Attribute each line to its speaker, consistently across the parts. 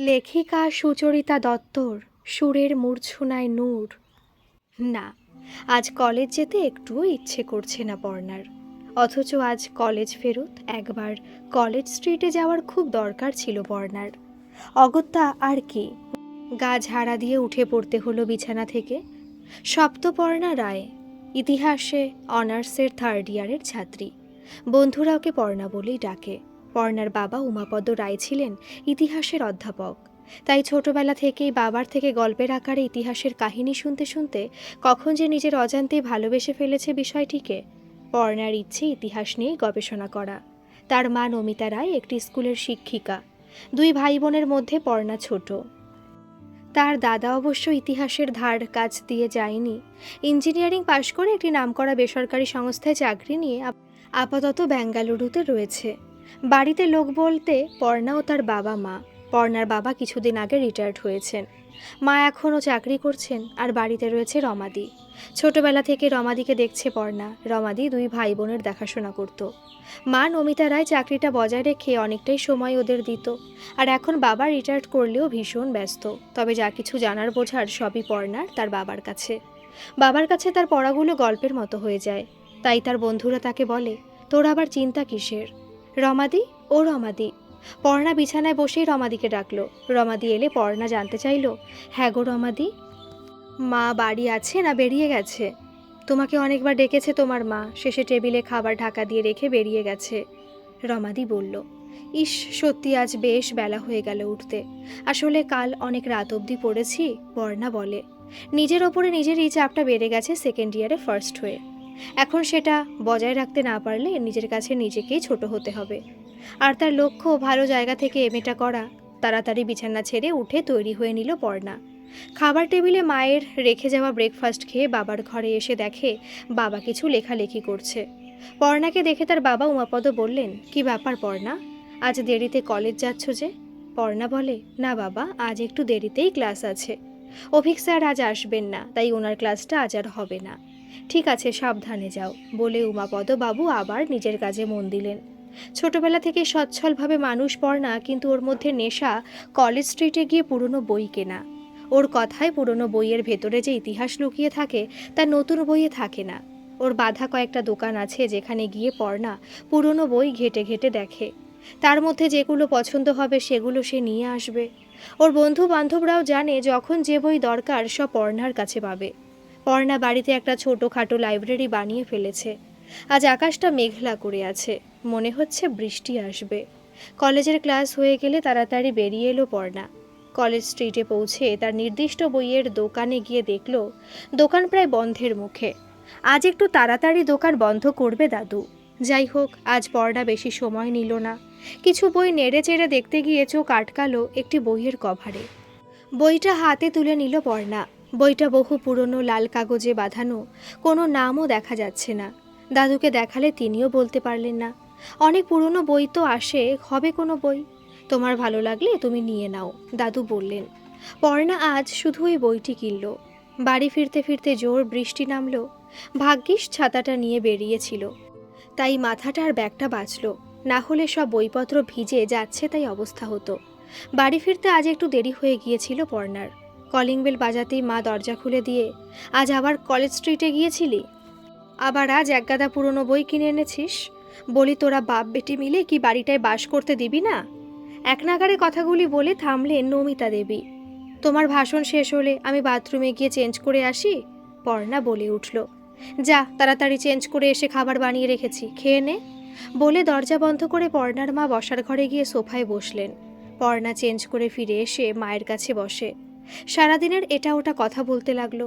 Speaker 1: লেখিকা সুচরিতা দত্তর সুরের মূর্ছনায় নূর। না, আজ কলেজ যেতে একটুও ইচ্ছে করছে না পড়নার। অথচ আজ কলেজ ফেরত একবার কলেজ স্ট্রিটে যাওয়ার খুব দরকার ছিল পড়নার। অগত্যা আর কি? গা ঝাড়া দিয়ে উঠে পড়তে হলো বিছানা থেকে। সপ্তপর্ণা রায়, ইতিহাসে অনার্সের থার্ড ইয়ারের ছাত্রী। বন্ধুরা ওকে পর্ণা বলেই ডাকে। পর্ণার বাবা উমাপদ রায় ছিলেন ইতিহাসের অধ্যাপক। তাই ছোটবেলা থেকেই বাবার থেকে গল্পের আকারে ইতিহাসের কাহিনী শুনতে শুনতে কখন যে নিজের অজান্তেই ভালোবেসে ফেলেছে বিষয়টিকে, পর্ণার ইচ্ছে ইতিহাস নিয়ে গবেষণা করা। তার মা নমিতা রায় একটি স্কুলের শিক্ষিকা। দুই ভাই বোনের মধ্যে পর্ণা ছোট। তার দাদা অবশ্য ইতিহাসের ধার কাজ দিয়ে যায়নি। ইঞ্জিনিয়ারিং পাশ করে একটি নামকরা বেসরকারি সংস্থায় চাকরি নিয়ে আপাতত বেঙ্গালুরুতে রয়েছে। বাড়িতে লোক বলতে পর্ণা ও তার বাবা মা। পর্ণার বাবা কিছুদিন আগে রিটায়ার্ড হয়েছেন। মা এখনও চাকরি করছেন আর বাড়িতে রয়েছে রমাদি। ছোটবেলা থেকে রমাদিকে দেখছে পর্ণা। রমাদি দুই ভাই বোনের দেখাশোনা করত। মা নমিতা রায় চাকরিটা বজায় রেখে অনেকটাই সময় ওদের দিত। আর এখন বাবা রিটায়ার্ড করলেও ভীষণ ব্যস্ত। তবে যা কিছু জানার বোঝার সবই পড়নার তার বাবার কাছে। বাবার কাছে তার পড়াগুলো গল্পের মতো হয়ে যায়। তাই তার বন্ধুরা তাকে বলে, তোর আবার চিন্তা কিসের? রমাদি, ও রমাদি। পর্ণা বিছানায় বসেই রমাদিকে ডাকলো। রমাদি এলে পর্ণা জানতে চাইলো হ্যাঁ গো রমাদি, মা বাড়ি আছে না বেরিয়ে গেছে? তোমাকে অনেকবার ডেকেছে তোমার মা, শেষে টেবিলে খাবার ঢাকা দিয়ে রেখে বেরিয়ে গেছে। রমাদি বলল, ইস, সত্যি আজ বেশ বেলা হয়ে গেল উঠতে। আসলে কাল অনেক রাত অবধি পড়েছি বর্ণা বলে। নিজের ওপরে নিজেরই চাপটা বেড়ে গেছে সেকেন্ড ইয়ারে ফার্স্ট হয়ে। এখন সেটা বজায় রাখতে না পারলে নিজের কাছে নিজেকেই ছোট হতে হবে। আর তার লক্ষ্য ভালো জায়গা থেকে এমেটা করা, তাড়াতাড়ি বিছানা ছেড়ে উঠে তৈরি হয়ে নিল পর্ণা। খাবার টেবিলে মায়ের রেখে যাওয়া ব্রেকফাস্ট খেয়ে বাবার ঘরে এসে দেখে বাবা কিছু লেখালেখি করছে। পর্ণাকে দেখে তার বাবা উমাপদ বললেন, কি ব্যাপার পর্ণা? আজ দেরিতে কলেজ যাচ্ছ যে? পর্ণা বলে, না বাবা, আজ একটু দেরিতেই ক্লাস আছে। অভিক স্যার আজ আসবেন না, তাই ওনার ক্লাসটা আজ আর হবে না। ঠিক আছে, সাবধানে যাও, বলে উমাপদ বাবু আবার নিজের কাজে মন দিলেন। ছোটবেলা থেকে সচ্ছলভাবে মানুষ পড়না কিন্তু ওর মধ্যে নেশা, কলেজ স্ট্রিটে গিয়ে পুরনো বই কেনা। ওর কথায় পুরনো বইয়ের ভেতরে যে ইতিহাস লুকিয়ে থাকে, তা নতুন বইয়ে থাকে না। ওর বাধা কয়েকটা দোকান আছে, যেখানে গিয়ে পড়না, পুরনো বই ঘেটে ঘেটে দেখে। তার মধ্যে যেগুলো পছন্দ হবে, সেগুলো সে নিয়ে আসবে। ওর বন্ধু বান্ধবরাও জানে, যখন যে বই দরকার সব পর্ণার কাছে পাবে। পর্ণা বাড়িতে একটা ছোটোখাটো লাইব্রেরি বানিয়ে ফেলেছে। আজ আকাশটা মেঘলা করে আছে। মনে হচ্ছে বৃষ্টি আসবে। কলেজের ক্লাস হয়ে গেলে তাড়াতাড়ি বেরিয়ে এলো পর্ণা। কলেজ স্ট্রিটে পৌঁছে তার নির্দিষ্ট বইয়ের দোকানে গিয়ে দেখল, দোকান প্রায় বন্ধের মুখে। আজ একটু তাড়াতাড়ি দোকান বন্ধ করবে দাদু। যাই হোক, আজ পর্ণা বেশি সময় নিল না। কিছু বই নেড়ে চেড়ে দেখতে গিয়ে চোখ আটকালো একটি বইয়ের কভারে। বইটা হাতে তুলে নিল পর্ণা। বইটা বহু পুরনো লাল কাগজে বাঁধানো, কোনো নামও দেখা যাচ্ছে না। দাদুকে দেখালে তিনিও বলতে পারলেন না, অনেক পুরনো বই তো আসে, হবে কোনো বই? তোমার ভালো লাগলে তুমি নিয়ে নাও। দাদু বললেন। পর্ণা আজ শুধু ওই বইটি কিনল। বাড়ি ফিরতে ফিরতে জোর বৃষ্টি নামল, ভাগ্যিস ছাতাটা নিয়ে বেরিয়েছিল। তাই মাথাটা আর ব্যাগটা বাঁচল, না হলে সব বইপত্র ভিজে যাচ্ছে তাই অবস্থা হতো। বাড়ি ফিরতে আজ একটু দেরি হয়ে গিয়েছিল পর্ণার। কলিং বেল বাজাতেই মা দরজা খুলে দিয়ে, আজ আবার কলেজ স্ট্রিটে গিয়েছিলি? আবার আজ একগাদা পুরনো বই কিনে এনেছিস? বলি তোরা বাপ বেটি মিলে কি বাড়িটায় বাস করতে দিবি না? এক নাগারে কথাগুলি বলে থামলেন নমিতা দেবী, তোমার ভাষণ শেষ হলে আমি বাথরুমে গিয়ে চেঞ্জ করে আসি? পর্ণা বলে উঠল, যা, তাড়াতাড়ি চেঞ্জ করে এসে খাবার বানিয়ে রেখেছি, খেয়ে নে। বলে দরজা বন্ধ করে পর্ণার মা বসার ঘরে গিয়ে সোফায় বসলেন। পর্ণা চেঞ্জ করে ফিরে এসে মায়ের কাছে বসে সারাদিনের এটা ওটা কথা বলতে লাগল।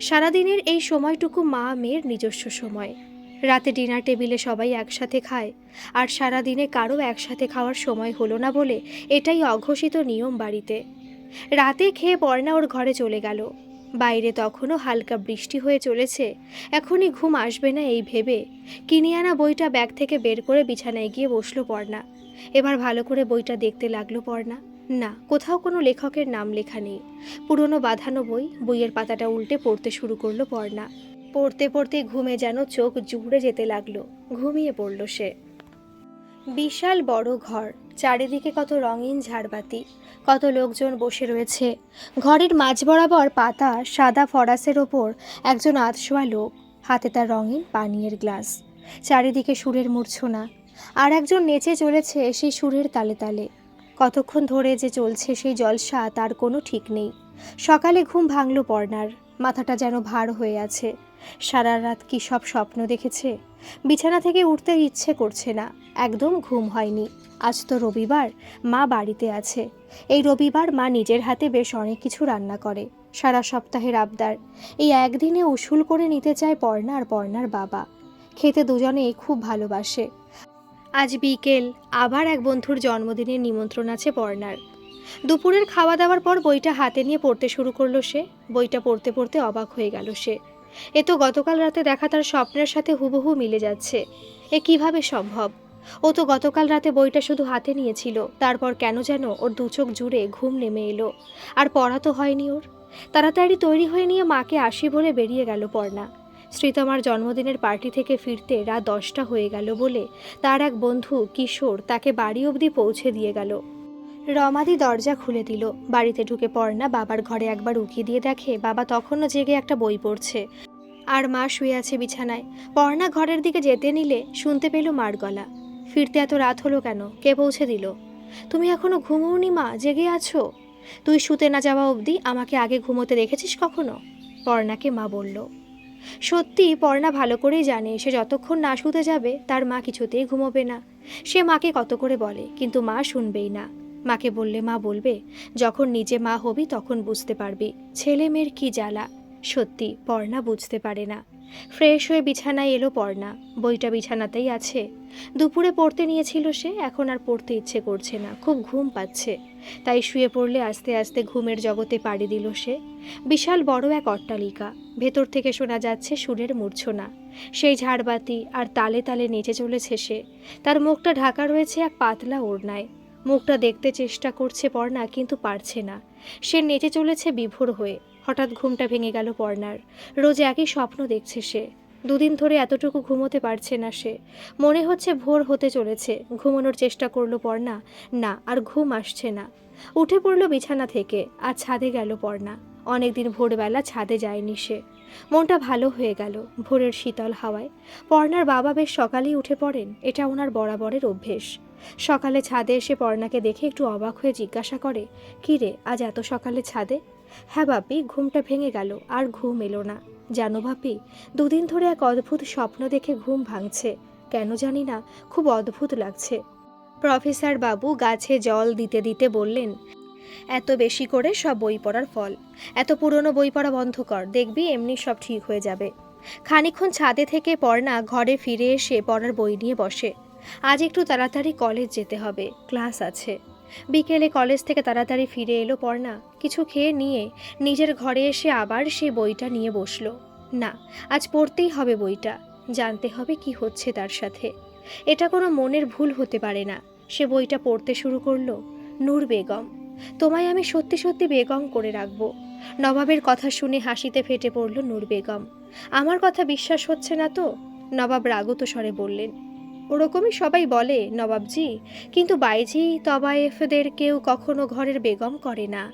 Speaker 1: সারাদিনের এই সময়টুকু মা মেয়ের নিজস্ব সময়। রাতে ডিনার টেবিলে সবাই একসাথে খায়, আর সারাদিনে কারও একসাথে খাওয়ার সময় হলো না বলে এটাই অঘোষিত নিয়ম বাড়িতে। রাতে খেয়ে পর্ণা ওর ঘরে চলে গেল। বাইরে তখনও হালকা বৃষ্টি হয়ে চলেছে, এখনই ঘুম আসবে না এই ভেবে। কিনে আনা বইটা ব্যাগ থেকে বের করে বিছানায় গিয়ে বসল পর্ণা এবার ভালো করে বইটা দেখতে লাগল পর্ণা না, কোথাও কোনো লেখকের নাম লেখা নেই। পুরনো বাঁধানো বই, বইয়ের পাতাটা উল্টে পড়তে শুরু করল পর্ণা। পড়তে পড়তে ঘুমে যেন চোখ জুড়ে যেতে লাগল। ঘুমিয়ে পড়ল সে। বিশাল বড় ঘর, চারিদিকে কত রঙিন ঝাড়বাতি, কত লোকজন বসে রয়েছে। ঘরের মাঝ বরাবর পাতা সাদা ফরাসের ওপর একজন আধশোয়া লোক, হাতে তার রঙিন পানীয়ের গ্লাস। চারিদিকে সুরের মূর্ছনা। আর একজন নেচে চলেছে সেই সুরের তালে তালে। কতক্ষণ ধরে যে চলছে সেই জলসা তার কোনো ঠিক নেই। সকালে ঘুম ভাঙল পর্ণার, মাথাটা যেন ভার হয়ে আছে। সারা রাত কি সব স্বপ্ন দেখেছে? বিছানা থেকে উঠতে ইচ্ছে করছে না, একদম ঘুম হয়নি। আজ তো রবিবার, মা বাড়িতে আছে। এই রবিবার মা নিজের হাতে বেশ অনেক কিছু রান্না করে, সারা সপ্তাহের আবদার। এই একদিনে উসুল করে নিতে চায় পর্ণা আর পর্ণার বাবা। খেতে দুজনেই খুব ভালোবাসে। আজ বিকেল, আবার এক বন্ধুর জন্মদিনের নিমন্ত্রণ আছে পর্ণার দুপুরের খাওয়া দাওয়ার পর বইটা হাতে নিয়ে পড়তে শুরু করল সে। বইটা পড়তে পড়তে অবাক হয়ে গেল সে। এ তো গতকাল রাতে দেখা তার স্বপ্নের সাথে হুবহু মিলে যাচ্ছে। এ কীভাবে সম্ভব? ও তো গতকাল রাতে বইটা শুধু হাতে নিয়েছিল। তারপর কেন যেন ওর দু চোখ জুড়ে ঘুম নেমে এলো। আর পড়া তো হয়নি ওর। তাড়াতাড়ি তৈরি হয়ে নিয়ে মাকে আসি বলে বেরিয়ে গেল পর্ণা শ্রীতমার জন্মদিনের পার্টি থেকে ফিরতে রাত দশটা হয়ে গেল বলে তার এক বন্ধু কিশোর তাকে বাড়ি অবধি পৌঁছে দিয়ে গেল। রমাদি দরজা খুলে দিল। বাড়িতে ঢুকে পড়না বাবার ঘরে একবার উকিয়ে দিয়ে দেখে বাবা তখনও জেগে একটা বই পড়ছে। আর মা শুয়ে আছে বিছানায়। পর্ণা ঘরের দিকে যেতে নিলে শুনতে পেল মার গলা। ফিরতে এত রাত হলো কেন? কে পৌঁছে দিল? তুমি এখনও ঘুমোওনি মা? জেগে আছো? তুই শুতে না যাওয়া অবধি আমাকে আগে ঘুমোতে দেখেছিস কখনো? পর্ণাকে মা বলল। সত্যি পর্ণা ভালো করেই জানে, সে যতক্ষণ না শুতে যাবে, তার মা কিছুতেই ঘুমোবে না। সে মাকে কত করে বলে, কিন্তু মা শুনবেই না। মাকে বললে মা বলবে, যখন নিজে মা হবি, তখন বুঝতে পারবি, ছেলে মেয়ের কি জ্বালা। সত্যি পর্ণা বুঝতে পারে না। ফ্রেশ হয়ে বিছানায় এলো পর্ণা বইটা বিছানাতেই আছে। দুপুরে পড়তে নিয়েছিল সে, এখন আর পড়তে ইচ্ছে করছে না। খুব ঘুম পাচ্ছে। তাই শুয়ে পড়লে আস্তে আস্তে ঘুমের জগতে পাড়ি দিল সে। বিশাল বড় এক অট্টালিকা, ভেতর থেকে শোনা যাচ্ছে সুরের মূর্ছনা। সেই ঝাড়বাতি আর তালে তালে নেচে চলেছে সে। তার মুখটা ঢাকা রয়েছে এক পাতলা ওড়নায়। মুখটা দেখতে চেষ্টা করছে পর্ণা, কিন্তু পারছে না। সে নেচে চলেছে বিভোর হয়ে। হঠাৎ ঘুমটা ভেঙে গেল পর্ণার। রোজ একই স্বপ্ন দেখছে সে। দুদিন ধরে এতটুকু ঘুমোতে পারছে না সে। মনে হচ্ছে ভোর হতে চলেছে। ঘুমানোর চেষ্টা করল পর্ণা। না, আর ঘুম আসছে না। উঠে পড়ল বিছানা থেকে, আর ছাদে গেল পর্ণা। অনেকদিন ভোরবেলা ছাদে যায়নি সে। মনটা ভালো হয়ে গেল ভোরের শীতল হাওয়ায়। পর্ণার বাবা বেশ সকালেই উঠে পড়েন, এটা ওনার বরাবরের অভ্যেস। সকালে ছাদে এসে পর্ণাকে দেখে একটু অবাক হয়ে জিজ্ঞাসা করে, কী রে, আজ এত সকালে ছাদে? হ্যাঁ বাপি ঘুমটা ভেঙে গেল, আর ঘুম এলো না। জানো বাপি দুদিন ধরে এক অদ্ভুত স্বপ্ন দেখে ঘুম ভাঙছে। কেন জানি না, খুব অদ্ভুত লাগছে। প্রফেসর বাবু গাছে জল দিতে দিতে বললেন, এত বেশি করে সব বই পড়ার ফল। এত পুরনো বই পড়া বন্ধ কর, দেখবি এমনি সব ঠিক হয়ে যাবে। খানিকক্ষণ ছাদে থেকে পড়না ঘরে ফিরে এসে পড়ার বই নিয়ে বসে। আজ একটু তাড়াতাড়ি কলেজ যেতে হবে, ক্লাস আছে। বিকেলে কলেজ থেকে তাড়াতাড়ি ফিরে এলো পর্ণা। কিছু খেয়ে নিয়ে নিজের ঘরে এসে আবার সে বইটা নিয়ে বসল। না, আজ পড়তেই হবে বইটা। জানতে হবে কি হচ্ছে তার সাথে। এটা কোনো মনের ভুল হতে পারে না। সে বইটা পড়তে শুরু করল। নূর বেগম, তোমায় আমি সত্যি সত্যি বেগম করে রাখব। নবাবের কথা শুনে হাসিতে ফেটে পড়ল নূর বেগম। আমার কথা বিশ্বাস হচ্ছে না তো? নবাব রাগত স্বরে বললেন। ওরকমই সবাই বলে নবাবজি। কিন্তু বাইজি তবায়েফদের কেউ কখনো ঘরের বেগম করে না।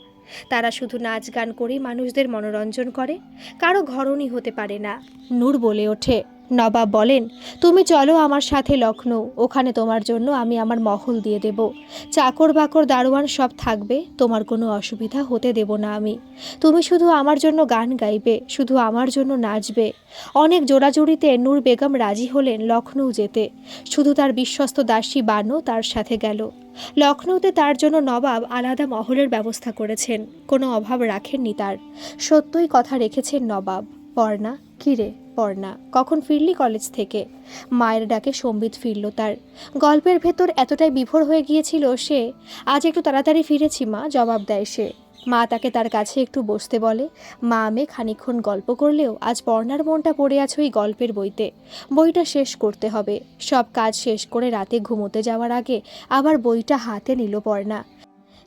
Speaker 1: তারা শুধু নাচ গান করেই মানুষদের মনোরঞ্জন করে। কারও ঘরণই হতে পারে না। নূর বলে ওঠে, নবাব বলেন, তুমি চলো আমার সাথে লখনৌ ওখানে তোমার জন্য আমি আমার মহল দিয়ে দেব। চাকর বাকর দারোয়ান সব থাকবে, তোমার কোনো অসুবিধা হতে দেব না আমি। তুমি শুধু আমার জন্য গান গাইবে, শুধু আমার জন্য নাচবে। অনেক জোড়াজুড়িতে নূর বেগম রাজি হলেন লখনৌ যেতে। শুধু তার বিশ্বস্ত দাসী বানও তার সাথে গেল। লখনৌতে তার জন্য নবাব আলাদা মহলের ব্যবস্থা করেছেন। কোনো অভাব রাখেননি তার। সত্যই কথা রেখেছেন নবাব। পর্ণা কিরে পর্ণা, কখন ফিরলি কলেজ থেকে? মায়ের ডাকে সম্বিত ফিরল তার। গল্পের ভেতর এতটাই বিভোর হয়ে গিয়েছিল সে, আজ একটু তাড়াতাড়ি ফিরেছি মা, জবাব দেয় সে। মা তাকে তার কাছে একটু বসতে বলে। মা, আমি খানিক্ষণ গল্প করলেও আজ পর্ণার মনটা পড়ে আছে ওই গল্পের বইতে। বইটা শেষ করতে হবে। সব কাজ শেষ করে রাতে ঘুমোতে যাওয়ার আগে আবার বইটা হাতে নিল পর্ণা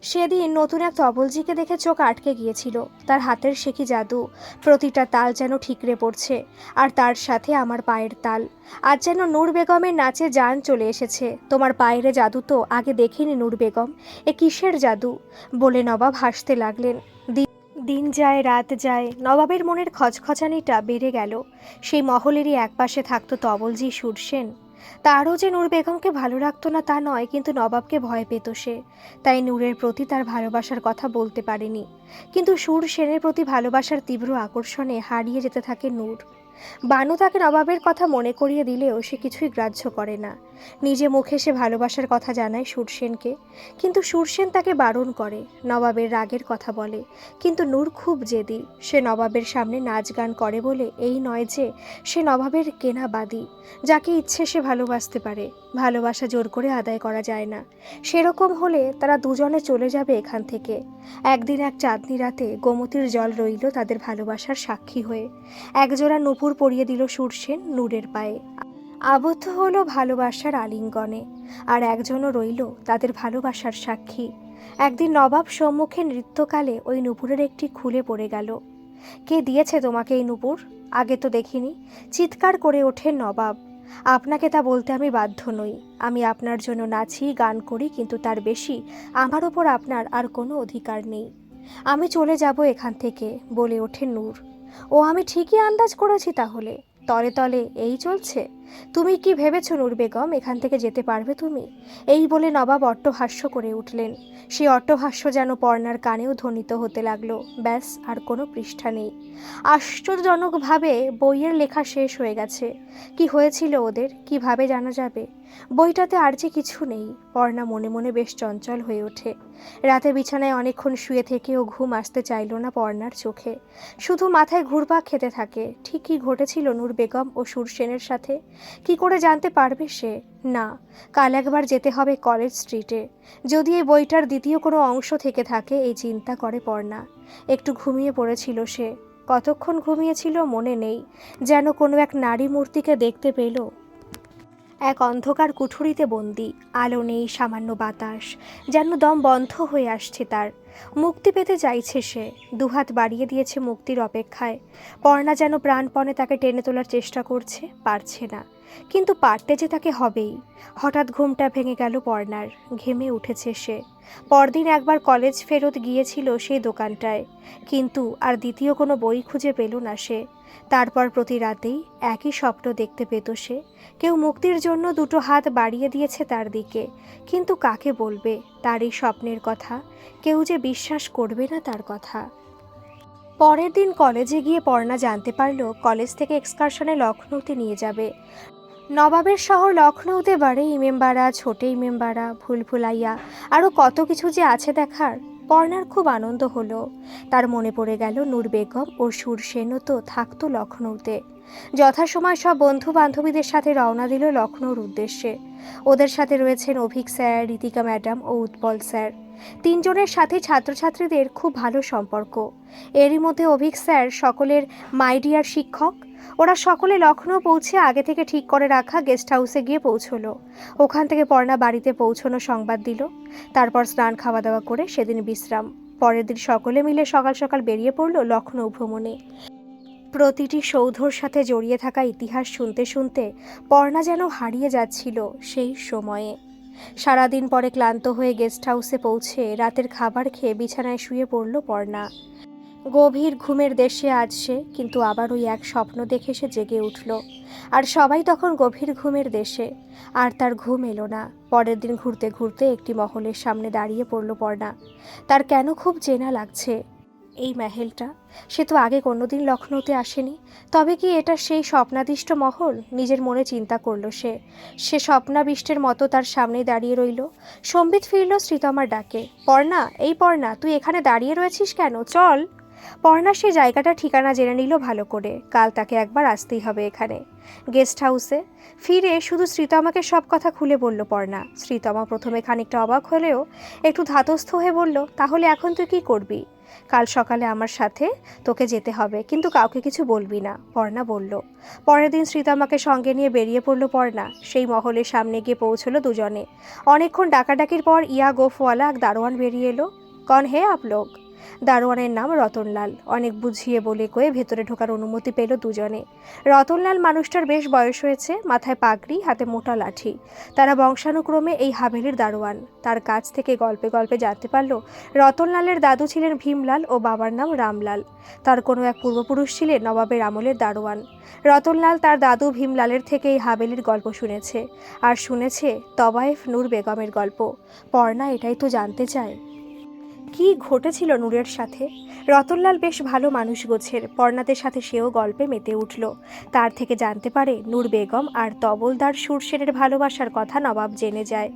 Speaker 1: সেদিন নতুন এক তবলজিকে দেখে চোখ আটকে গিয়েছিল। তার হাতের সে কি জাদু? প্রতিটা তাল যেন ঠিকরে পড়ছে, আর তার সাথে আমার পায়ের তাল। আজ যেন নূর বেগমের নাচে যান চলে এসেছে। তোমার পায়ের জাদু তো আগে দেখিনি নূর বেগম। এ কিসের জাদু? বলে নবাব হাসতে লাগলেন। দিন যায়, রাত যায়, নবাবের মনের খচখচানিটা বেড়ে গেল। সেই মহলেরই একপাশে থাকতো তবলজি সুরসেন। তারও যে নূর বেগমকে ভালো রাখতো না তা নয়, কিন্তু নবাবকে ভয় পেত সে। তাই নূরের প্রতি তার ভালোবাসার কথা বলতে পারেনি। কিন্তু সুর সেনের প্রতি ভালোবাসার তীব্র আকর্ষণে হারিয়ে যেতে থাকে নূর। বানু তাকে নবাবের কথা মনে করিয়ে দিলেও সে কিছুই গ্রাহ্য করে না। নিজে মুখে সে ভালোবাসার কথা জানায় সুরসেনকে। কিন্তু সুরসেন তাকে বারণ করে, নবাবের রাগের কথা বলে। কিন্তু নূর খুব জেদি, সে নবাবের সামনে নাচ গান করে বলে এই নয় যে, সে নবাবের কেনা বাদী, যাকে ইচ্ছে সে ভালোবাসতে পারে। ভালোবাসা জোর করে আদায় করা যায় না। সেরকম হলে তারা দুজনে চলে যাবে এখান থেকে। একদিন এক চাঁদনি রাতে গোমতীর জল রইল তাদের ভালোবাসার সাক্ষী হয়ে। একজোড়া নুপুর পরিয়ে দিল সুরসেন নূরের পায়ে। আবদ্ধ হলো ভালোবাসার আলিঙ্গনে, আর একজনও রইল তাদের ভালোবাসার সাক্ষী। একদিন নবাব সম্মুখে নৃত্যকালে ওই নুপুরের একটি খুলে পড়ে গেল। কে দিয়েছে তোমাকে এই নুপুর? আগে তো দেখিনি। চিৎকার করে ওঠে নবাব। আপনাকে তা বলতে আমি বাধ্য নই। আমি আপনার জন্য নাচি, গান করি, কিন্তু তার বেশি আমার ওপর আপনার আর কোনো অধিকার নেই। আমি চলে যাব এখান থেকে, বলে ওঠে নূর। ও আমি ঠিকই আন্দাজ করেছি তাহলে। তলে তলে এই চলছে। তুমি কি ভেবেছো নূর বেগম এখান থেকে যেতে পারবে তুমি? এই বলে নবাব অট্টহাস্য করে উঠলেন। সেই অট্টহাস্য যেন পর্ণার কানেও ধ্বনিত হতে লাগল। ব্যাস, আর কোনো পৃষ্ঠা নেই। আশ্চর্যজনকভাবে বইয়ের লেখা শেষ হয়ে গেছে। কি হয়েছিল ওদের? কীভাবে জানা যাবে? বইটাতে আর যে কিছু নেই। পর্ণা মনে মনে বেশ চঞ্চল হয়ে ওঠে। রাতে বিছানায় অনেকক্ষণ শুয়ে থেকেও ঘুম আসতে চাইল না পর্ণার চোখে। শুধু মাথায় ঘুরপাক খেতে থাকে। ঠিক কী ঘটেছিল নূর বেগম ও সুরসেনের সাথে? কি করে জানতে পারবে সে? না, কাল একবার যেতে হবে কলেজ স্ট্রিটে। যদি এই বইটার দ্বিতীয় কোনো অংশ থেকে থাকে, এই চিন্তা করে পড়না। একটু ঘুমিয়ে পড়েছিল সে। কতক্ষণ ঘুমিয়েছিল মনে নেই। যেন কোনো এক নারী মূর্তিকে দেখতে পেল। এক অন্ধকার কুঠুরিতে বন্দি। আলো নেই, সামান্য বাতাস। যেন দম বন্ধ হয়ে আসছে তার। মুক্তি পেতে চাইছে সে। দুহাত বাড়িয়ে দিয়েছে মুক্তির অপেক্ষায়। পর্ণা যেন প্রাণপণে তাকে টেনে তোলার চেষ্টা করছে, পারছে না। কিন্তু পারতে যে তাকে হবেই। হঠাৎ ঘুমটা ভেঙে গেল পর্ণার, ঘেমে উঠেছে সে। পরদিন একবার কলেজ ফেরত গিয়েছিল সেই দোকানটায়। কিন্তু আর দ্বিতীয় কোনো বই খুঁজে পেল না সে। তারপর প্রতি রাতেই একই স্বপ্ন দেখতে পেত সে। কেউ মুক্তির জন্য দুটো হাত বাড়িয়ে দিয়েছে তার দিকে। কিন্তু কাকে বলবে তার এই স্বপ্নের কথা? কেউ যে বিশ্বাস করবে না তার কথা। পরের দিন কলেজে গিয়ে পড়না জানতে পারল কলেজ থেকে এক্সকারশনে লখনৌতে নিয়ে যাবে। নবাবের শহর লখনৌতে বাড়ে ইমেমবাড়া ছোটে ইমেমবাড়া ভুলভুলাইয়া আরও কত কিছু যে আছে দেখার। পর্ণার খুব আনন্দ হলো। তার মনে পড়ে গেল নূর বেগম ও সুর সেনও তো থাকতো লখনৌতে যথাসময় সব বন্ধু বান্ধবীদের সাথে রওনা দিল লখনৌর উদ্দেশ্যে। ওদের সাথে রয়েছেন অভিক স্যার, রীতিকা ম্যাডাম ও উৎপল স্যার। তিনজনের সাথে ছাত্রছাত্রীদের খুব ভালো সম্পর্ক। এরই মধ্যে অভিক স্যার সকলের মাইডিয়ার শিক্ষক ওরা সকলে লখনৌ পৌঁছে আগে থেকে ঠিক করে রাখা গেস্ট হাউসে গিয়ে পৌঁছলো। ওখান থেকে পর্ণা বাড়িতে পৌঁছনো সংবাদ দিল। তারপর স্নান খাওয়া দাওয়া করে সেদিন বিশ্রাম। পরের দিন সকলে মিলে সকাল সকাল বেরিয়ে পড়ল লখনৌ ভ্রমণে। প্রতিটি সৌধর সাথে জড়িয়ে থাকা ইতিহাস শুনতে শুনতে পর্ণা যেন হারিয়ে যাচ্ছিল সেই সময়ে। সারাদিন পরে ক্লান্ত হয়ে গেস্ট হাউসে পৌঁছে রাতের খাবার খেয়ে বিছানায় শুয়ে পড়ল পর্ণা। গভীর ঘুমের দেশে আজ সে, কিন্তু আবার ওই এক স্বপ্ন দেখে সে জেগে উঠল। আর সবাই তখন গভীর ঘুমের দেশে। আর তার ঘুম এলো না। পরের দিন ঘুরতে ঘুরতে একটি মহলের সামনে দাঁড়িয়ে পড়ল পর্ণা। তার কেন খুব চেনা লাগছে এই মেহেলটা? সে তো আগে কোনোদিন লখনৌতে আসেনি। তবে কি এটা সেই স্বপ্নাদিষ্ট মহল? নিজের মনে চিন্তা করল সে। সে স্বপ্নাবিষ্টের মতো তার সামনে দাঁড়িয়ে রইল। সম্বিত ফিরল শ্রীতমার ডাকে। পর্ণা, এই পর্ণা, তুই এখানে দাঁড়িয়ে রয়েছিস কেন? চল। পর্ণা সেই জায়গাটা ঠিকানা জেনে নিল ভালো করে। কাল তাকে একবার আসতেই হবে এখানে। গেস্ট হাউসে ফিরে শুধু শ্রীতমাকে সব কথা খুলে বলল পর্ণা। শ্রীতমা প্রথমে খানিকটা অবাক হলেও একটু ধাতস্থ হয়ে বলল, তাহলে এখন তুই কি করবি? কাল সকালে আমার সাথে তোকে যেতে হবে, কিন্তু কাউকে কিছু বলবি না। পর্ণা বলল। পরের দিন শ্রীতমাকে সঙ্গে নিয়ে বেরিয়ে পড়ল পর্ণা। সেই মহলের সামনে গিয়ে পৌঁছলো দুজনে। অনেকক্ষণ ডাকাডাকির পর ইয়া গোফওয়ালা এক দারোয়ান বেরিয়ে এলো। কন হে আপ লোক? দারোয়ানের নাম রতনলাল। অনেক বুঝিয়ে বলে কয়ে ভেতরে ঢোকার অনুমতি পেল দুজনে। রতনলাল মানুষটার বেশ বয়স হয়েছে, মাথায় পাগড়ি, হাতে মোটা লাঠি। তারা বংশানুক্রমে এই হাভেলির দারোয়ান। তার কাছ থেকে গল্পে গল্পে জানতে পারল, রতনলালের দাদু ছিলেন ভীমলাল ও বাবার নাম রামলাল। তার কোনো এক পূর্বপুরুষ ছিলেন নবাবের আমলের দারোয়ান। রতনলাল তার দাদু ভীমলালের থেকে এই হাভেলির গল্প শুনেছে। আর শুনেছে তবায়েফ নূর বেগমের গল্প। পর্ণা এটাই তো জানতে চায়। কি ঘটেছিল নূরের সাথে? রতনলাল বেশ ভালো মানুষ গোছের। পর্ণাদের সাথে সেও গল্পে মেতে উঠল। তার থেকে জানতে পারে, নূর বেগম আর তবলদার সুরসেনের ভালোবাসার কথা নবাব জেনে যায়।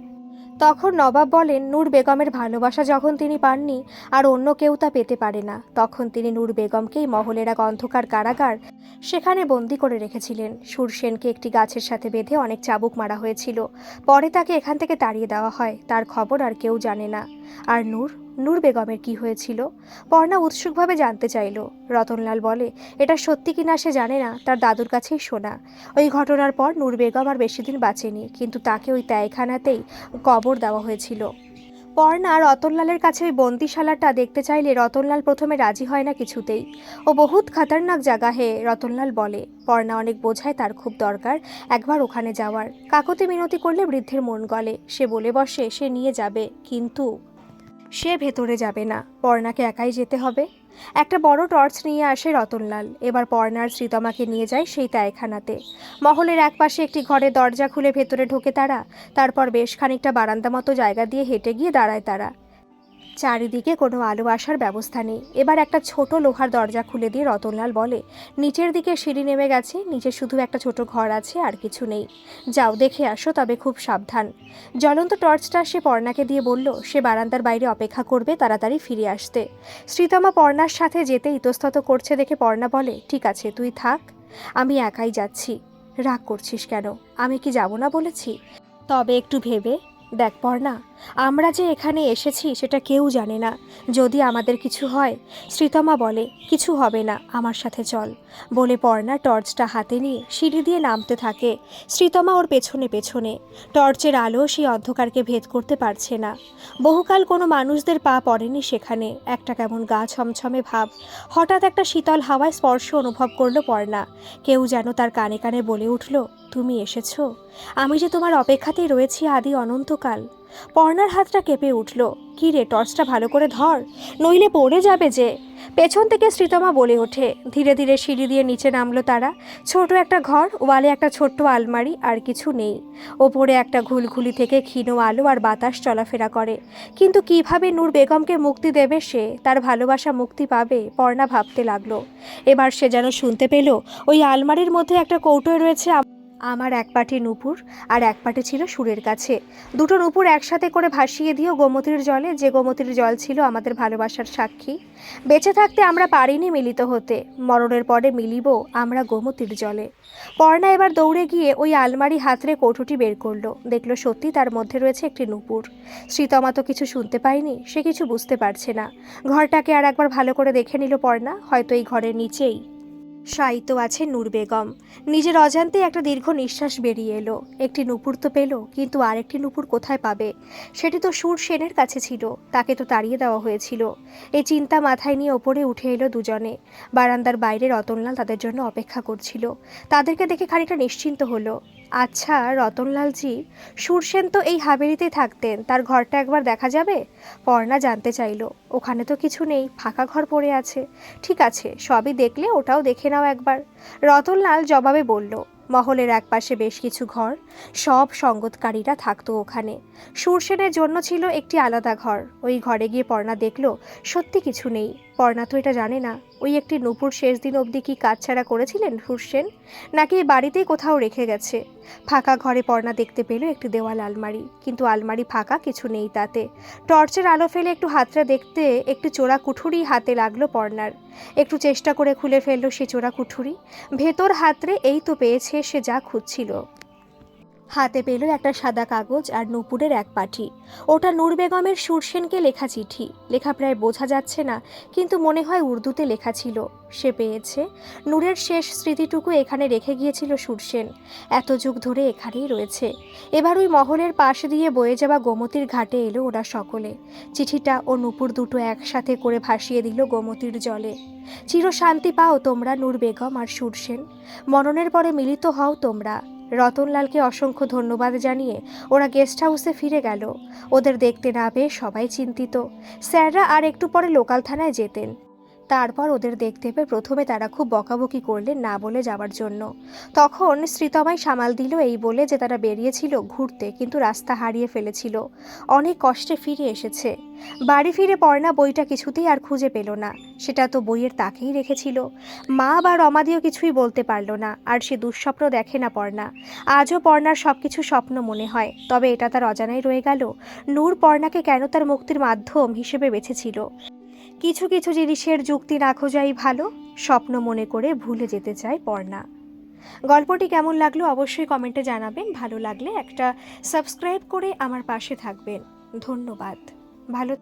Speaker 1: তখন নবাব বলেন, নূর বেগমের ভালোবাসা যখন তিনি পাননি, আর অন্য কেউ তা পেতে পারে না। তখন তিনি নূর বেগমকেই মহলের এক অন্ধকার কারাগার সেখানে বন্দি করে রেখেছিলেন। সুরসেনকে একটি গাছের সাথে বেঁধে অনেক চাবুক মারা হয়েছিল। পরে তাকে এখান থেকে তাড়িয়ে দেওয়া হয়। তার খবর আর কেউ জানে না। আর নূর? নূর বেগমের কি হয়েছিল? পর্ণা উৎসুকভাবে জানতে চাইল। রতনলাল বলে, এটা সত্যি কিনা সে জানে না, তার দাদুর কাছেই শোনা। ওই ঘটনার পর নূর বেগম আর বেশি দিন বাঁচেনি, কিন্তু তাকে ওই ত্যায়খানাতেই কবর দেওয়া হয়েছিল। পর্ণা রতনলালের কাছে ওই বন্দিশালাটা দেখতে চাইলে রতনলাল প্রথমে রাজি হয় না কিছুতেই। ও বহুত খাতারনাক জায়গা হে, রতনলাল বলে। পর্ণা অনেক বোঝায় তার খুব দরকার একবার ওখানে যাওয়ার। কাকতি মিনতি করলে বৃদ্ধের মন গলে। সে বলে বসে, সে নিয়ে যাবে, কিন্তু সে ভেতরে যাবে না। পর্ণাকে একাই যেতে হবে। একটা বড় টর্চ নিয়ে আসে রতনলাল। এবার পর্ণার শ্রীতমাকে নিয়ে যায় সেই তায়খানাতে মহলের একপাশে একটি ঘরে দরজা খুলে ভেতরে ঢোকে তারা। তারপর বেশ খানিকটা বারান্দা মতো জায়গা দিয়ে হেঁটে গিয়ে দাঁড়ায় তারা। চারিদিকে কোনো আলো আসার ব্যবস্থা নেই। এবার একটা ছোট লোহার দরজা খুলে দিয়ে রতনলাল বলে, নিচের দিকে সিঁড়ি নেমে গেছে, নিচে শুধু একটা ছোট ঘর আছে আর কিছু নেই। যাও, দেখে আসো, তবে খুব সাবধান। জ্বলন্ত টর্চটা সে পর্ণাকে দিয়ে বলল, সে বারান্দার বাইরে অপেক্ষা করবে, তাড়াতাড়ি ফিরে আসতে। শ্রীতমা পর্ণার সাথে যেতে ইতস্তত করছে দেখে পর্ণা বলে, ঠিক আছে, তুই থাক, আমি একাই যাচ্ছি। রাগ করছিস কেন? আমি কি যাব না বলেছি? তবে একটু ভেবে দেখ পর্ণা, আমরা যে এখানে এসেছি সেটা কেউ জানে না। যদি আমাদের কিছু হয়, শ্রীতমা বলে, কিছু হবে না, আমার সাথে চল। বলে পর্ণা টর্চটা হাতে নিয়ে সিঁড়ি দিয়ে নামতে থাকে। শ্রীতমা ওর পেছনে পেছনে। টর্চের আলো সেই অন্ধকারকে ভেদ করতে পারছে না। বহুকাল কোনো মানুষদের পা পড়েনি সেখানে। একটা কেমন গা ছমছমে ভাব। হঠাৎ একটা শীতল হাওয়ায় স্পর্শ অনুভব করল পর্ণা। কেউ যেন তার কানে কানে বলে উঠল তুমি এসেছ? আমি যে তোমার অপেক্ষাতেই রয়েছি আদি অনন্তকাল। পর্ণার হাতটা কেঁপে উঠল। কি রে, টর্চটা ভালো করে ধর। নইলে পড়ে যাবে যে। পেছন থেকে শ্রীতমা বলে ওঠে। ধীরে ধীরে সিঁড়ি দিয়ে নিচে নামলো তারা। ছোট একটা ঘর, ওয়ালে একটা ছোট্ট আলমারি, আর কিছু নেই। ওপরে একটা ঘুলঘুলি থেকে ক্ষীণ আলো আর বাতাস চলাফেরা করে। কিন্তু কীভাবে নূর বেগমকে মুক্তি দেবে সে? তার ভালোবাসা মুক্তি পাবে, পর্ণা ভাবতে লাগল। এবার সে যেন শুনতে পেল, ওই আলমারির মধ্যে একটা কৌটোয় রয়েছে আমার এক পাটি নুপুর আর এক পাটি ছিল সুরের কাছে। দুটো নুপুর একসাথে করে ভাসিয়ে দিও গোমতির জলে, যে গোমতির জল ছিল আমাদের ভালোবাসার সাক্ষী। বেঁচে থাকতে আমরা পারিনি মিলিত হতে, মরণের পরে মিলিব আমরা গোমতীর জলে। পর্ণা এবার দৌড়ে গিয়ে ওই আলমারি হাতরে কৌটোটি বের করল, দেখল সত্যি তার মধ্যে রয়েছে একটি নুপুর। শ্রীতমা তো কিছু শুনতে পায়নি, সে কিছু বুঝতে পারছে না। ঘরটাকে আর একবার ভালো করে দেখে নিল পর্ণা, হয়তো এই ঘরের নিচেই। শায়িত আছে নূর বেগম। নিজের অজান্তে একটা দীর্ঘ নিঃশ্বাস বেরিয়ে এলো। একটি নূপুর তো পেল, কিন্তু আরেকটি নূপুর কোথায় পাবে? সেটি তো সুর সেনের কাছে ছিল, তাকে তো তাড়িয়ে দেওয়া হয়েছিল। এই চিন্তা মাথায় নিয়ে ওপরে উঠে এলো দুজনে। বারান্দার বাইরে রতনলাল তাদের জন্য অপেক্ষা করছিল। তাদেরকে দেখে খানিকটা নিশ্চিন্ত হলো। আচ্ছা রতনলালজি, সুরসেন তো এই হাবেরিতেই থাকতেন, তার ঘরটা একবার দেখা যাবে? পর্ণা জানতে চাইলো। ওখানে তো কিছু নেই, ফাঁকা ঘর পড়ে আছে। ঠিক আছে, সবই দেখলে ওটাও দেখে নাও একবার। রতনলাল জবাবে বলল, মহলের একপাশে বেশ কিছু ঘর, সব সঙ্গতকারীরা থাকতো ওখানে। সুরসেনের জন্য ছিল একটি আলাদা ঘর। ওই ঘরে গিয়ে পর্ণা দেখল, সত্যি কিছু নেই। পর্ণা তো এটা জানে না। ওই একটি নূপুর শেষ দিন অবধি কি কাজ ছাড়া করেছিলেন সুরসেন নাকি বাড়িতেই কোথাও রেখে গেছে? ফাঁকা ঘরে পর্ণা দেখতে পেল একটি দেওয়াল আলমারি। কিন্তু আলমারি ফাঁকা, কিছু নেই তাতে। টর্চের আলো ফেলে একটু হাতটা দেখতে একটু চোরা কুঠুরি হাতে লাগল পর্ণার। একটু চেষ্টা করে খুলে ফেলল সে চোরা কুঠুরি। ভেতর হাতরে এই তো পেয়েছে সে যা খুঁজছিল। হাতে পেল একটা সাদা কাগজ আর নূপুরের এক পাঠি। ওটা নূর বেগমের সুরসেনকে লেখা চিঠি। লেখা প্রায় বোঝা যাচ্ছে না, কিন্তু মনে হয় উর্দুতে লেখা ছিল। সে পেয়েছে। নূরের শেষ স্মৃতিটুকু এখানে রেখে গিয়েছিল সুরসেন। এত যুগ ধরে এখানেই রয়েছে। এবার ওই মহলের পাশ দিয়ে বয়ে যাওয়া গোমতীর ঘাটে এলো ওরা সকলে। চিঠিটা ও নূপুর দুটো একসাথে করে ভাসিয়ে দিল গোমতীর জলে। চিরশান্তি পাও তোমরা নূর বেগম আর সুরসেন। মননের পরে মিলিত হও তোমরা। রতনলালকে অসংখ্য ধন্যবাদ জানিয়ে ওরা গেস্ট হাউসে ফিরে গেল। ওদের দেখতে না পেয়ে সবাই চিন্তিত। স্যাররা আর একটু পরে লোকাল থানায় যেতেন। তারপর ওদের দেখতে পেয়ে প্রথমে তারা খুব বকাবকি করলেন না বলে যাওয়ার জন্য। তখন শ্রীতমাই সামাল দিল এই বলে যে তারা বেরিয়েছিল ঘুরতে, কিন্তু রাস্তা হারিয়ে ফেলেছিল। অনেক কষ্টে ফিরে এসেছে। বাড়ি ফিরে পড়না বইটা কিছুতেই আর খুঁজে পেল না। সেটা তো বইয়ের তাকেই রেখেছিল। মা বা রমাদিও কিছুই বলতে পারল না, আর সে দুঃস্বপ্ন দেখে না পর্ণা আজও পর্ণার সব কিছু স্বপ্ন মনে হয়। তবে এটা তার অজানাই রয়ে গেল। নূর পর্ণাকে কেন তার মুক্তির মাধ্যম হিসেবে বেছেছিল কিছু কিছু জিনিসের যুক্তি না খোঁজাই ভালো, স্বপ্ন মনে করে ভুলে যেতে চায় পর্ণা গল্পটি কেমন লাগল অবশ্যই কমেন্টে জানাবেন, ভালো লাগলে একটা সাবস্ক্রাইব করে আমার পাশে থাকবেন। ধন্যবাদ। ভালো